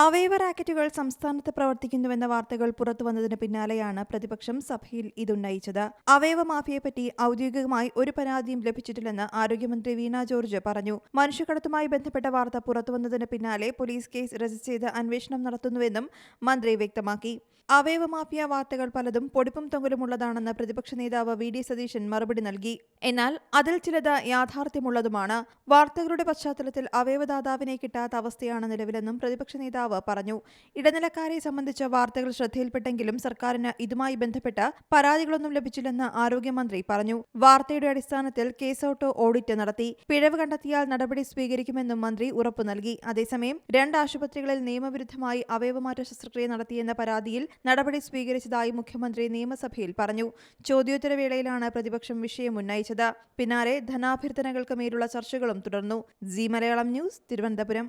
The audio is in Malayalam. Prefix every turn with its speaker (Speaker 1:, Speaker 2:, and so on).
Speaker 1: അവയവ റാക്കറ്റുകൾ സംസ്ഥാനത്ത് പ്രവർത്തിക്കുന്നുവെന്ന വാർത്തകൾ പുറത്തുവന്നതിന് പിന്നാലെയാണ് പ്രതിപക്ഷം സഭയിൽ ഇതുന്നയിച്ചത് അവയവ മാഫിയെപ്പറ്റി ഔദ്യോഗികമായി ഒരു പരാതിയും ലഭിച്ചിട്ടില്ലെന്ന് ആരോഗ്യമന്ത്രി വീണ ജോർജ് പറഞ്ഞു. മനുഷ്യക്കടത്തുമായി ബന്ധപ്പെട്ട വാർത്ത പുറത്തുവന്നതിന് പിന്നാലെ പോലീസ് കേസ് രജിസ്റ്റർ ചെയ്ത് അന്വേഷണം നടത്തുന്നുവെന്നും മന്ത്രി വ്യക്തമാക്കി. അവയവ മാഫിയ വാർത്തകൾ പലതും പൊടിപ്പും തൊങ്ങലുമുള്ളതാണെന്ന് പ്രതിപക്ഷ നേതാവ് വി. ഡി. സതീശൻ മറുപടി നൽകി. എന്നാൽ അതിൽ ചിലത് യാഥാർത്ഥ്യമുള്ളതുമാണ്. വാർത്തകളുടെ പശ്ചാത്തലത്തിൽ അവയവദാതാവിനെ കിട്ടാത്ത അവസ്ഥയാണ് നിലവിലെന്നും പ്രതിപക്ഷ നേതാവ് പറഞ്ഞു. ഇടനിലക്കാരെ സംബന്ധിച്ച വാർത്തകൾ ശ്രദ്ധയിൽപ്പെട്ടെങ്കിലും സർക്കാരിന് ഇതുമായി ബന്ധപ്പെട്ട പരാതികളൊന്നും ലഭിച്ചില്ലെന്ന് ആരോഗ്യമന്ത്രി പറഞ്ഞു. വാർത്തയുടെ അടിസ്ഥാനത്തിൽ കേസ് ഔട്ടോ ഓഡിറ്റ് നടത്തി. പിഴവ് കണ്ടെത്തിയാൽ നടപടി സ്വീകരിക്കുമെന്നും മന്ത്രി ഉറപ്പു നൽകി. അതേസമയം രണ്ട് ആശുപത്രികളിൽ നിയമവിരുദ്ധമായി അവയവമാറ്റ ശസ്ത്രക്രിയ നടത്തിയെന്ന പരാതിയിൽ നടപടി സ്വീകരിച്ചതായി മുഖ്യമന്ത്രി നിയമസഭയിൽ പറഞ്ഞു. ചോദ്യോത്തരവേളയിലാണ് പ്രതിപക്ഷം വിഷയം ഉന്നയിച്ചത്. പിന്നാലെ ധനാഭ്യർത്ഥനകൾക്ക് മേലുള്ള ചർച്ചകളും തുടർന്നു. Zee Malayalam news Thiruvananthapuram.